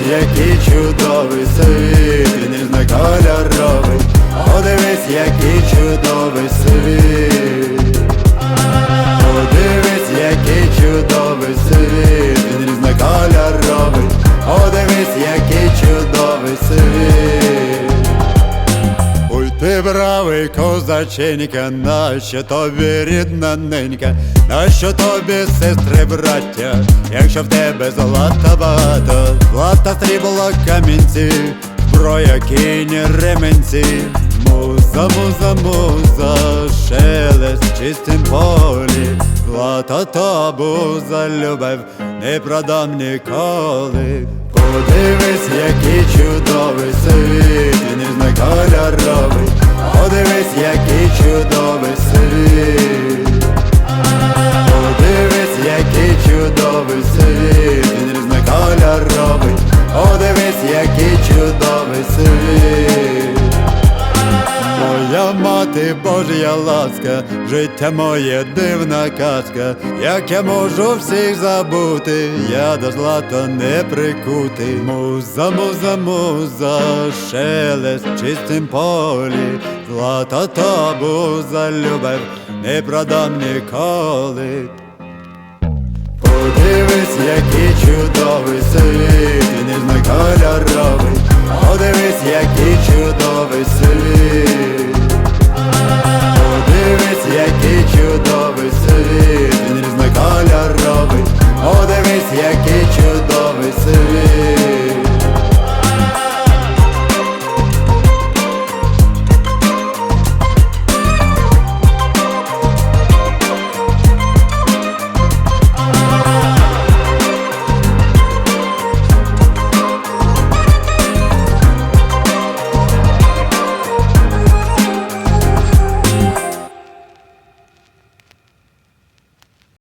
який чудовий світ, він різнокольоровий, подивись, який чудовий світ. Подивись, який чудовий світ, він різнокольоровий, подивись, який чудовий світ. Ти бравий козаченька, нащо тобі рідна ненька, нащо тобі сестри браття, якщо в тебе золота багато, злата срібло камінці, зброя кінь ременці, муза, муза, муза, шелест в чистім полі, злата табуза любов, не продам ніколи. Подивись, який чудовий світ, Моя мати Божя ласка, життя моє дивна казка, як я можу всіх забути, я до злата не прикутий. Муза, муза, муза, шелест в чистім полі, злата табуза любов, не продам ніколи. Подивись, який чудовий світ, він різнокольоровий,